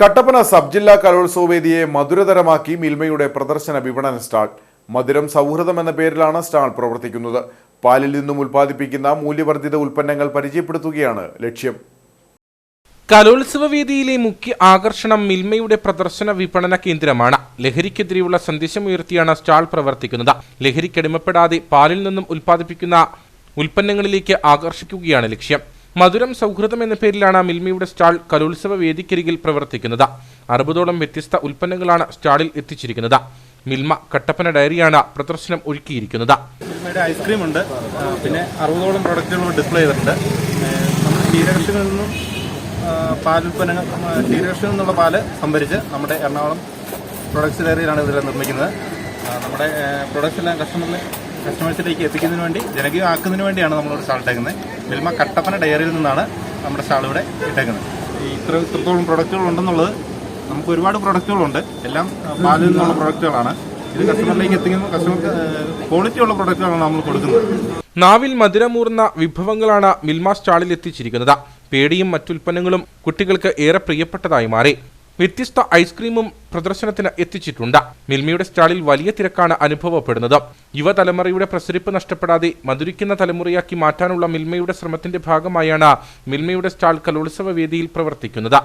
Kattappana sub ജില്ലാ കലോത്സവ വേദിയെ മധുരതരമാക്കി മിൽമയുടെ പ്രദർശന വിപണന സ്റ്റാൾ. മധുരം സൗഹൃദം എന്ന പേരിലാണ് സ്റ്റാൾ പ്രവർത്തിക്കുന്നത്. പാലിൽ നിന്നും ഉൽപ്പാദിപ്പിക്കുന്ന മൂല്യവർദ്ധിത ഉൽപ്പന്നങ്ങൾ പരിചയപ്പെടുത്തുകയാണ് ലക്ഷ്യം. കലോത്സവ വേദിയിലെ മുഖ്യ ആകർഷണം മിൽമയുടെ പ്രദർശന വിപണന കേന്ദ്രമാണ്. ലഹരിക്കെതിരെയുള്ള സന്ദേശമുയർത്തിയാണ് സ്റ്റാൾ പ്രവർത്തിക്കുന്നത്. ലഹരിക്കടിമപ്പെടാതെ പാലിൽ നിന്നും ഉൽപ്പാദിപ്പിക്കുന്ന ഉൽപ്പന്നങ്ങളിലേക്ക് ആകർഷിക്കുകയാണ് ലക്ഷ്യം. മധുരം സൗഹൃദം എന്ന പേരിലാണ് മിൽമിയുടെ സ്റ്റാൾ കലോത്സവ വേദിക്കരികിൽ പ്രവർത്തിക്കുന്നത്. അറുപതോളം വ്യത്യസ്ത ഉൽപ്പന്നങ്ങളാണ് സ്റ്റാളിൽ എത്തിച്ചിരിക്കുന്നത്. മിൽമ കട്ടപ്പന ഡയറിയാണ് പ്രദർശനം ഒരുക്കിയിരിക്കുന്നത്. മിൽമയുടെ ഐസ്ക്രീം ഉണ്ട് പിന്നെ അറുപതോളം പ്രൊഡക്റ്റുകൾ ഡിസ്പ്ലേ ചെയ്തിട്ടുണ്ട്. നമ്മൾ നിന്നും പാലുൽപ്പന്നങ്ങൾ ആ, ക്ഷീരകർഷകരിൽ നിന്നുള്ള പാൽ സംഭരിച്ച് നമ്മുടെ എറണാകുളം പ്രൊഡക്ട്സ് ഡയറിയിലാണ് ഇതെല്ലാം നിർമ്മിക്കുന്നത്. നമ്മുടെ പ്രൊഡക്ട്സ് എല്ലാം കസ്റ്റമറിന് കസ്റ്റമേഴ്സിലേക്ക് എത്തിക്കുന്നതിന് വേണ്ടി ജനകീയമാക്കുന്നതിന് വേണ്ടിയാണ് നമ്മളിവിടെ സ്റ്റാൾ ഇട്ടേക്കുന്നത്. മിൽമ കട്ടപ്പന ഡയറിയിൽ നിന്നാണ് നമ്മുടെ സ്റ്റാൾ ഇവിടെ ഇട്ടേക്കുന്നത്. ഇത്ര ഇത്രത്തോളം പ്രൊഡക്റ്റുകൾ ഉണ്ടെന്നുള്ളത് നമുക്ക് ഒരുപാട് പ്രൊഡക്റ്റുകളുണ്ട് എല്ലാം പാലിൽ നിന്നുള്ള പ്രൊഡക്റ്റുകളാണ് ഇത് കസ്റ്റമറിലേക്ക് എത്തിക്കുമ്പോൾ കസ്റ്റമർക്ക് ക്വാളിറ്റി ഉള്ള പ്രൊഡക്റ്റുകളാണ് നമ്മൾ കൊടുക്കുന്നത്. നാവിൽ മധുരമൂർന്ന വിഭവങ്ങളാണ് മിൽമ സ്റ്റാളിൽ എത്തിച്ചിരിക്കുന്നത്. പേടിയും മറ്റുൽപ്പന്നങ്ങളും കുട്ടികൾക്ക് ഏറെ പ്രിയപ്പെട്ടതായി മാറി. വ്യത്യസ്ത ഐസ്ക്രീമും പ്രദർശനത്തിന് എത്തിച്ചിട്ടുണ്ട്. മിൽമയുടെ സ്റ്റാളിൽ വലിയ തിരക്കാണ് അനുഭവപ്പെടുന്നത്. യുവതലമുറയുടെ പ്രസരിപ്പ് നഷ്ടപ്പെടാതെ മധുരിക്കുന്ന തലമുറയാക്കി മാറ്റാനുള്ള മിൽമയുടെ ശ്രമത്തിന്റെ ഭാഗമായാണ് മിൽമയുടെ സ്റ്റാൾ കലോത്സവ വേദിയിൽ പ്രവർത്തിക്കുന്നത്.